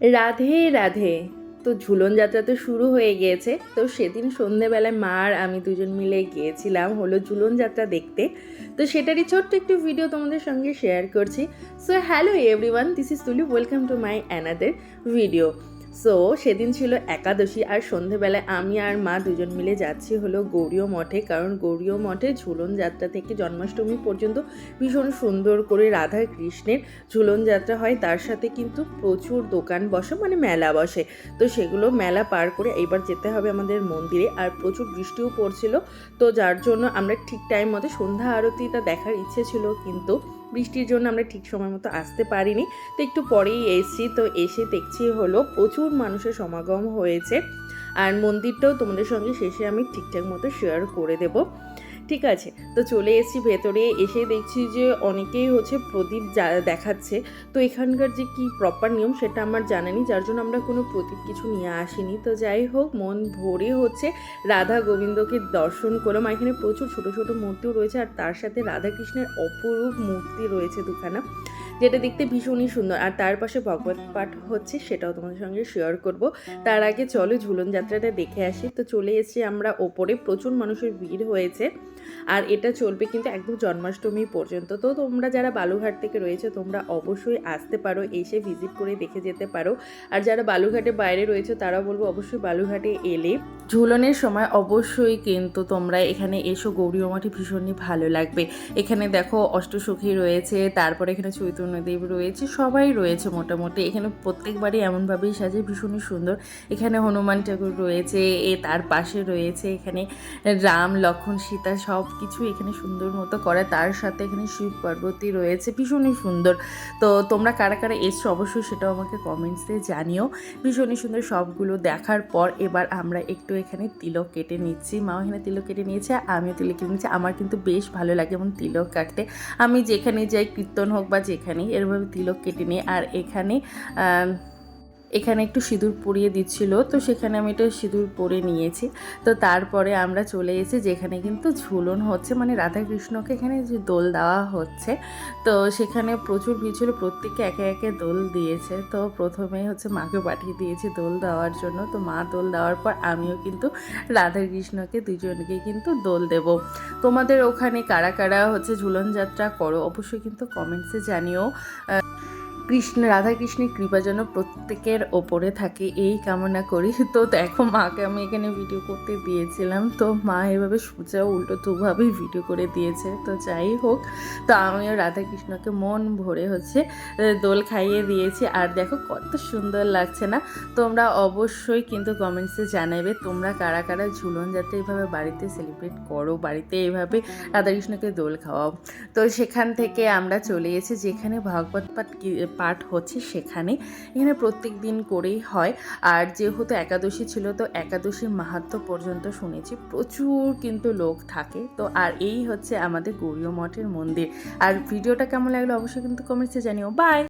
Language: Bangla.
রাধে রাধে। তো ঝুলন যাত্রা তো শুরু হয়ে গিয়েছে। তো সেদিন সন্ধেবেলায় মা আর আমি দুজন মিলে গিয়েছিলাম হলো ঝুলন যাত্রা দেখতে। তো সেটারই ছোট্ট একটু ভিডিও তোমাদের সঙ্গে শেয়ার করছি। So hello everyone this is Tuli welcome to my another video so সেদিন ছিল একাদশী আর সন্ধেবেলায় আমি আর মা দুজন মিলে যাচ্ছি হলো গৌরীয় মঠে, কারণ গৌরীয় মঠে ঝুলন যাত্রা থেকে জন্মাষ্টমী পর্যন্ত ভীষণ সুন্দর করে রাধা কৃষ্ণের ঝুলন যাত্রা হয়। তার সাথে কিন্তু প্রচুর দোকান বসে মানে মেলা বসে। তো সেগুলো মেলা পার করে এইবার যেতে হবে আমাদের মন্দিরে আর প্রচুর বৃষ্টিও পড়ছিল। তো যার জন্য আমরা ঠিক টাইম মতো সন্ধ্যা আরতিটা দেখার ইচ্ছে ছিল, কিন্তু বৃষ্টির জন্য আমরা ঠিক সময় মতো আসতে পারিনি। তো একটু পরেই এসছি। তো এসে দেখছি হলো প্রচুর মানুষের সমাগম হয়েছে। আর মন্দিরটাও তোমাদের সঙ্গে শেষে আমি ঠিকঠাক মতো শেয়ার করে দেব। ঠিক আছে, তো চলে এসেছি ভেতরে, এসে দেখছি যে অনেকেই হচ্ছে প্রদীপ দেখাচ্ছে। তো এখানকার যে কি প্রপার নিয়ম সেটা আমার জানা নেই, যার জন্য আমরা কোনো প্রদীপ কিছু নিয়ে আসিনি। তো যাই হোক, মন ভরে হচ্ছে রাধা গোবিন্দকে দর্শন করলাম। এখানে প্রচুর ছোট ছোট মূর্তিও রয়েছে, আর তার সাথে রাধাকৃষ্ণের অপরূপ মূর্তি রয়েছে দুখানা। যেটা দেখতে ভীষণই সুন্দর। আর তার পাশে ভগবত পাঠ হচ্ছে, সেটাও তোমাদের সঙ্গে শেয়ার করব। তার আগে চলো ঝুলন যাত্রাটা দেখে আসি। তো চলে এসেছি আমরা ওপরে, প্রচুর মানুষের ভিড় হয়েছে। আর এটা চলবে কিন্তু একদম জন্মাষ্টমী পর্যন্ত। তো তোমরা যারা বালুঘাট থেকে রয়েছে, তোমরা অবশ্যই আসতে পারো, এসে ভিজিট করে দেখে যেতে পারো। আর যারা বালুঘাটে বাইরে রয়েছে তারা বলব অবশ্যই বালুঘাটে এলে। ঝুলনের সময় অবশ্যই কিন্তু তোমরা এখানে এসো গৌরীয় মাঠে ভীষণই ভালো লাগবে। এখানে দেখো অষ্টসখী রয়েছে, তারপরে এখানে চৈতন্যদেব রয়েছে, সবাই রয়েছে মোটামুটি। এখানে প্রত্যেকবারই এমনভাবেই সাজে, ভীষণই সুন্দর। এখানে হনুমান ঠাকুর রয়েছে, এ তার পাশে রয়েছে, এখানে রাম, লক্ষণ, সীতা সব কিছু এখানে সুন্দর মতো করা। তার সাথে এখানে শিব পার্বতী রয়েছে, ভীষণই সুন্দর। তো তোমরা কারা কারা এসছো অবশ্যই সেটাও আমাকে কমেন্টসে জানিও। ভীষণই সুন্দর সবগুলো দেখার পর এবার আমরা একটু এখানে তিলক কেটে নিচ্ছি। মাও এখানে তিলক কেটে নিয়েছে, আমিও তিলক কেটে নিচ্ছি। আমার কিন্তু বেশ ভালো লাগে এমন তিলক কাটতে। আমি যেখানে যাই কীর্তন হোক বা যেখানেই এরভাবে তিলক কেটে নিই আর এখানে এখানে একটু সিঁদুর পরিয়ে দিচ্ছিল, তো সেখানে আমি এটা সিঁদুর পরে নিয়েছি। তো তারপরে আমরা চলে এসেছি যেখানে কিন্তু ঝুলন হচ্ছে মানে রাধাকৃষ্ণকে এখানে যে দোল দেওয়া হচ্ছে, তো সেখানে প্রচুর ভিড় ছিল, প্রত্যেককে একে একে দোল দিয়েছে। তো প্রথমে হচ্ছে মাকে পাঠিয়ে দিয়েছি দোল দেওয়ার জন্য, তো মা দোল দেওয়ার পর আমিও কিন্তু রাধাকৃষ্ণকে দুজনকে কিন্তু দোল দেব। তোমাদের ওখানে কারা কারা হচ্ছে ঝুলন যাত্রা করো, অবশ্যই কিন্তু কমেন্টসে জানিও। কৃষ্ণ, রাধা কৃষ্ণের কৃপা যেন প্রত্যেকের ওপরে থাকে, এই কামনা করি। তো দেখো, মাকে আমি এখানে ভিডিও করতে দিয়েছিলাম। তো মা এভাবে সোজা উল্টো দুভাবেই ভিডিও করে দিয়েছে। তো যাই হোক, তো আমিও রাধা কৃষ্ণকে মন ভরে হচ্ছে দোল খাইয়ে দিয়েছি। আর দেখো, কত সুন্দর লাগছে না? তোমরা অবশ্যই কিন্তু কমেন্টসে জানাবে, তোমরা কারা কারা ঝুলন যাতে এইভাবে বাড়িতে সেলিব্রেট করো, বাড়িতে এইভাবে রাধাকৃষ্ণকে দোল খাওয়াও। তো সেখান থেকে আমরা চলে এসেছি, যেখানে ভাগবত পাঠ পাঠ হচ্ছে সেখানে। এখানে প্রত্যেক দিন করেই হয়। আর যেহেতু একাদশী ছিল, তো একাদশীর মাহাত্ম পর্যন্ত শুনেছি। প্রচুর কিন্তু লোক থাকে। তো আর এই হচ্ছে আমাদের গৌরীয় মঠের মন্দির। আর ভিডিওটা কেমন লাগল অবশ্যই কিন্তু কমেন্টসে জানিও। বাই!